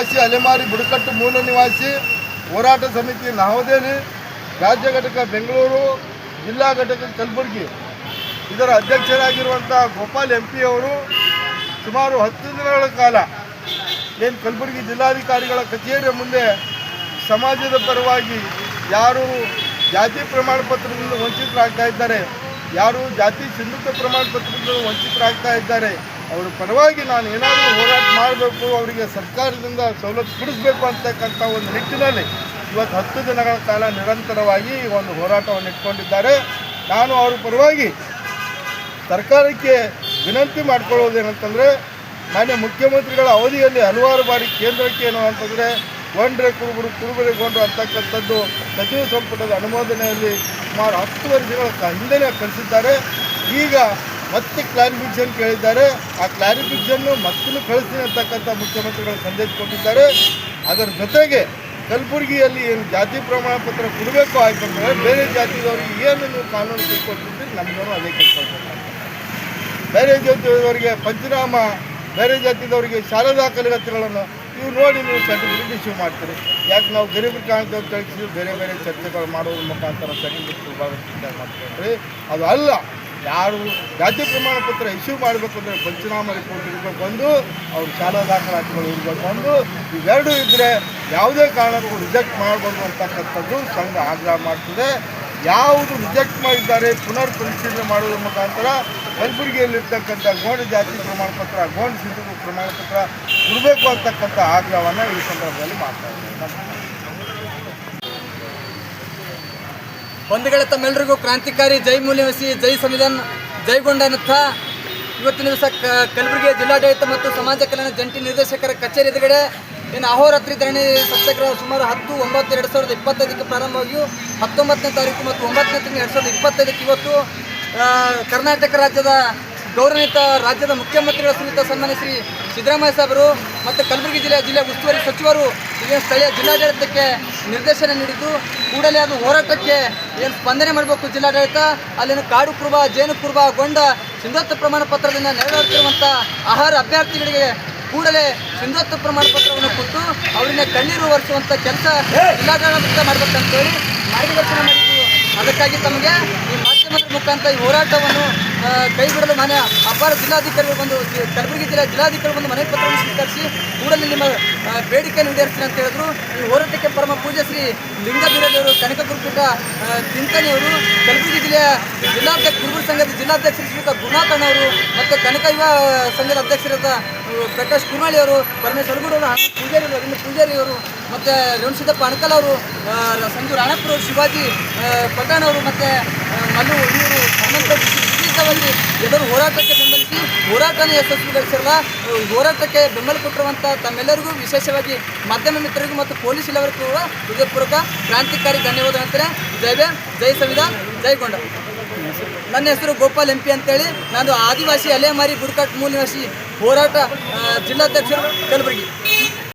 ಆದಿವಾಸಿ ಅಲೆಮಾರಿ, ಬುಡಕಟ್ಟು ಮೂಲ ನಿವಾಸಿ, ಹೋರಾಟ ಸಮಿತಿ ನವದೆಹಲಿ ರಾಜ್ಯ ಘಟಕ ಬೆಂಗಳೂರು, ಜಿಲ್ಲಾ ಘಟಕ ಕಲಬುರಗಿ. ಇದರ ಅಧ್ಯಕ್ಷರಾಗಿರುವಂಥ ಗೋಪಾಲ್ ಎಂ ಅವರು ಸುಮಾರು ಹತ್ತು ದಿನಗಳ ಕಾಲ ಏನು ಕಲಬುರಗಿ ಜಿಲ್ಲಾಧಿಕಾರಿಗಳ ಕಚೇರಿಯ ಮುಂದೆ ಸಮಾಜದ ಪರವಾಗಿ ಯಾರು ಜಾತಿ ಪ್ರಮಾಣ ಪತ್ರದಿಂದ ವಂಚಿತರಾಗ್ತಾ ಇದ್ದಾರೆ, ಯಾರು ಜಾತಿ ಸಿಂಧುತ್ವ ಪ್ರಮಾಣ ಪತ್ರದಿಂದ ವಂಚಿತರಾಗ್ತಾ ಇದ್ದಾರೆ ಅವರ ಪರವಾಗಿ ನಾನು ಏನಾದರೂ ಹೋರಾಟ ಮಾಡಬೇಕು, ಅವರಿಗೆ ಸರ್ಕಾರದಿಂದ ಸವಲತ್ತು ಕೊಡಿಸ್ಬೇಕು ಅಂತಕ್ಕಂಥ ಒಂದು ನಿಟ್ಟಿನಲ್ಲಿ ಇವತ್ತು ಹತ್ತು ದಿನಗಳ ಕಾಲ ನಿರಂತರವಾಗಿ ಒಂದು ಹೋರಾಟವನ್ನು ಇಟ್ಕೊಂಡಿದ್ದಾರೆ. ನಾನು ಅವರ ಪರವಾಗಿ ಸರ್ಕಾರಕ್ಕೆ ವಿನಂತಿ ಮಾಡ್ಕೊಳ್ಳೋದೇನಂತಂದರೆ, ಮಾನ್ಯ ಮುಖ್ಯಮಂತ್ರಿಗಳ ಅವಧಿಯಲ್ಲಿ ಹಲವಾರು ಬಾರಿ ಕೇಂದ್ರಕ್ಕೆ ಏನು ಅಂತಂದರೆ ಒಂಡ್ರೆ ಕುರುಬರು ಕುರುಬರಿಗೊಂಡ್ರು ಅಂತಕ್ಕಂಥದ್ದು ಸಚಿವ ಸಂಪುಟದ ಅನುಮೋದನೆಯಲ್ಲಿ ಸುಮಾರು ಹತ್ತು ವರ್ಷಗಳ ಹಿಂದೆನೇ ಕಳಿಸಿದ್ದಾರೆ. ಈಗ ಮತ್ತೆ ಕ್ಲಾರಿಫಿಕೇಷನ್ ಕೇಳಿದ್ದಾರೆ. ಆ ಕ್ಲಾರಿಫಿಕೇಷನ್ನು ಮತ್ತೂ ಕಳಿಸ್ತೀನಿ ಅಂತಕ್ಕಂಥ ಮುಖ್ಯಮಂತ್ರಿಗಳು ಸಂದೇಶ ಕೊಟ್ಟಿದ್ದಾರೆ ಅದರ ಜೊತೆಗೆ ಕಲಬುರಗಿಯಲ್ಲಿ ಏನು ಜಾತಿ ಪ್ರಮಾಣ ಪತ್ರ ಕೊಡಬೇಕು ಆಯ್ತಂದ್ರೆ ಬೇರೆ ಜಾತಿದವರಿಗೆ ಏನು ನೀವು ಕಾನೂನು ತಿಳ್ಕೊಟ್ಟಿದ್ದೀರಿ ನಮಗೂ ಅದೇ ಕೆಲಸ ಬೇರೆ ಜಾತಿಯವರಿಗೆ ಪಂಚನಾಮ, ಬೇರೆ ಜಾತಿದವರಿಗೆ ಶಾಲಾ ದಾಖಲಾತಿಗಳನ್ನು ನೀವು ನೋಡಿ ನೀವು ಸರ್ಟಿಫಿಕೇಟ್ ಇಶ್ಯೂ ಮಾಡ್ತೀರಿ. ಯಾಕೆ ನಾವು ಗರೀಬರು ಕಾಣ್ತೇವೆ ಅಂತ ಬೇರೆ ಬೇರೆ ಚರ್ಚೆಗಳು ಮಾಡೋದ್ರ ಮುಖಾಂತರ ಸರ್ಟಿಫಿಕೇಟ್ ವಿಭಾಗ ಮಾಡ್ಕೊಂಡ್ರಿ ಅದು ಅಲ್ಲ ಯಾರು ಜಾತಿ ಪ್ರಮಾಣ ಪತ್ರ ಇಶ್ಯೂ ಮಾಡಬೇಕು ಅಂದರೆ ಪಂಚನಾಮ ರಿಪೋರ್ಟ್ ಇರಬೇಕು ಒಂದು ಅವ್ರ ಶಾಲಾ ದಾಖಲಾತಿಗಳು ಇರಬೇಕು ಒಂದು ಇವೆರಡೂ ಇದ್ದರೆ ಯಾವುದೇ ಕಾರಣಕ್ಕೂ ರಿಜೆಕ್ಟ್ ಮಾಡಬಾರ್ದು ಅಂತಕ್ಕಂಥದ್ದು ಸಂಘ ಆಗ್ರಹ ಮಾಡ್ತಿದೆ. ಯಾವುದು ರಿಜೆಕ್ಟ್ ಮಾಡಿದ್ದಾರೆ ಪುನರ್ ಪರಿಶೀಲನೆ ಮಾಡುವುದರ ಮುಖಾಂತರ ಕಲಬುರಗಿಯಲ್ಲಿರ್ತಕ್ಕಂಥ ಗೋಂಡ ಜಾತಿ ಪ್ರಮಾಣ ಪತ್ರ, ಗೋಂಡ್ ಸಿಂಧು ಪ್ರಮಾಣ ಪತ್ರ ಕೊಡಬೇಕು ಅಂತಕ್ಕಂಥ ಆಗ್ರಹವನ್ನು ಈ ಸಂದರ್ಭದಲ್ಲಿ ಮಾಡ್ತಾ ಇದ್ದೇನೆ. ಬಂಧುಗಳ ತಮ್ಮೆಲ್ಲರಿಗೂ ಕ್ರಾಂತಿಕಾರಿ ಜೈ ಮೂಲ್ಯವಸಿ ಜೈ ಸಂವಿಧಾನ ಜೈಗೊಂಡನಥ ಇವತ್ತಿನ ದಿವಸ ಕಲಬುರಗಿ ಜಿಲ್ಲಾಡಳಿತ ಮತ್ತು ಸಮಾಜ ಕಲ್ಯಾಣ ಜಂಟಿ ನಿರ್ದೇಶಕರ ಕಚೇರಿ ಎದುರುಗಡೆ ಇನ್ನು ಅಹೋರಾತ್ರಿ ಧರಣಿ ಸತ್ಯಾಗ್ರಹ ಸುಮಾರು ಹತ್ತು, ಒಂಬತ್ತು, ಎರಡು ಸಾವಿರದ ಇಪ್ಪತ್ತೈದಕ್ಕೆ ಪ್ರಾರಂಭವಾಗಿಯೂ ಹತ್ತೊಂಬತ್ತನೇ ತಾರೀಕು ಮತ್ತು ಒಂಬತ್ತನೇ ತಿಂಗಳು ಎರಡು ಸಾವಿರದ ಇಪ್ಪತ್ತೈದಕ್ಕೆ ಇವತ್ತು ಕರ್ನಾಟಕ ರಾಜ್ಯದ ಗೌರವಿತ ರಾಜ್ಯದ ಮುಖ್ಯಮಂತ್ರಿಗಳ ಸಮೇತ ಸನ್ಮಾನ್ಯ ಶ್ರೀ ಸಿದ್ದರಾಮಯ್ಯ ಸಾಹೇಬರು ಮತ್ತು ಕಲಬುರಗಿ ಜಿಲ್ಲೆಯ ಜಿಲ್ಲೆಯ ಉಸ್ತುವಾರಿ ಸಚಿವರು ಸ್ಥಳೀಯ ಜಿಲ್ಲಾಡಳಿತಕ್ಕೆ ನಿರ್ದೇಶನ ನೀಡಿದ್ದು, ಕೂಡಲೇ ಅದು ಹೋರಾಟಕ್ಕೆ ಏನು ಸ್ಪಂದನೆ ಮಾಡಬೇಕು ಜಿಲ್ಲಾಡಳಿತ? ಅಲ್ಲಿನ ಕಾಡು ಕುರುಬ ಜೇನು ಕುರುಬ ಗೊಂಡ, ಸಿಂಧುತ್ವ ಪ್ರಮಾಣ ಪತ್ರದಿಂದ ನೆರವೇರುತ್ತಿರುವಂಥ ಆಹಾರ ಅಭ್ಯರ್ಥಿಗಳಿಗೆ ಕೂಡಲೇ ಸಿಂಧುತ್ವ ಪ್ರಮಾಣ ಪತ್ರವನ್ನು ಕೊಟ್ಟು ಅವರಿಂದ ಕಣ್ಣೀರು ಒರೆಸುವಂಥ ಕೆಲಸ ಜಿಲ್ಲಾಡಳಿತ ಮಾಡಬೇಕಂತೇಳಿ, ಮಾರ್ಗದರ್ಶನ ಮಾಡಿದ್ದು. ಅದಕ್ಕಾಗಿ ತಮಗೆ ಈ ಮಾಧ್ಯಮದ ಮುಖಾಂತರ ಈ ಹೋರಾಟವನ್ನು ಆ, ಬಿಡದ ಮನೆ ಅಪಾರ ಜಿಲ್ಲಾಧಿಕಾರಿಗಳು ಬಂದು ಕಲಬುರಗಿ ಜಿಲ್ಲಾ ಜಿಲ್ಲಾಧಿಕಾರಿಗಳು ಬಂದು ಮನೆ ಪತ್ರವನ್ನು ಸ್ವೀಕರಿಸಿ ಕೂಡಲೇ ನಿಮ್ಮ ಬೇಡಿಕೆಯನ್ನು ಈಡೇರಿಸ್ತೀನಿ ಅಂತ ಹೇಳಿದ್ರು. ಈ ಹೋರಾಟಕ್ಕೆ ಪರಮ ಪೂಜೆ ಶ್ರೀ ಲಿಂಗಬೀರದೇವರು ಕನಕ ಗುರುಪೀಠ ಚಿಂತನೆಯವರು ಕಲಬುರಗಿ ಜಿಲ್ಲೆಯ ಜಿಲ್ಲಾಧ್ಯಕ್ಷ ಗುರುಗುರು ಸಂಘದ ಜಿಲ್ಲಾಧ್ಯಕ್ಷ ಶ್ರೀಕ ಗುರುನಾಥಣ್ಣ ಅವರು ಮತ್ತು ಕನಕ ಯುವ ಸಂಘದ ಅಧ್ಯಕ್ಷರಾದ ಪ್ರಕಾಶ್ ಕುರ್ಮಾಳಿ ಅವರು ಪರಮೇಶ್ ಅಲಗೂರು ಅವರು ಪೂಜಾರಿ ಅರವಿಂದ ಪೂಜಾರಿ ಅವರು ಮತ್ತು ರೇವಣಸಿದ್ದಪ್ಪ ಅಣಕಲ್ ಅವರು ಸಂಜು ರಾಣಪ್ಪರು ಶಿವಾಜಿ ಪಟಾಣವರು ಅವರು ಮತ್ತು ಮಲ್ಲು ಇವರು ಹನುಮಂತ ವಿಶೇಷವಾಗಿ ಎಲ್ಲರೂ ಹೋರಾಟಕ್ಕೆ ಬೆಂಬಲಿಸಿ ಹೋರಾಟನ ಯಶಸ್ವಿಗೊಳಿಸಿರಲ್ಲ ಆ, ಹೋರಾಟಕ್ಕೆ ಬೆಂಬಲ ಕೊಟ್ಟಿರುವಂಥ ತಮ್ಮೆಲ್ಲರಿಗೂ ವಿಶೇಷವಾಗಿ ಮಾಧ್ಯಮ ಮಿತ್ರರಿಗೂ ಮತ್ತು ಪೊಲೀಸ್ ಇಲಾಖೆಗೂ ಕೂಡ ಹೃದಯಪೂರ್ವಕ ಕ್ರಾಂತಿಕಾರಿ ಧನ್ಯವಾದ ಹೇಳ್ತಾರೆ ಜೈ ಬೇ ಜೈ ಸಂವಿಧಾನ ನನ್ನ ಹೆಸರು ಗೋಪಾಲ್ ಎಂ ಪಿ ಅಂತೇಳಿ ನಾನು ಆದಿವಾಸಿ ಅಲೆಮಾರಿ ಬುಡಕಟ್ಟು ಮೂಲ ನಿವಾಸಿ ಹೋರಾಟ ಜಿಲ್ಲಾಧ್ಯಕ್ಷರು ಕಲಬುರಗಿ.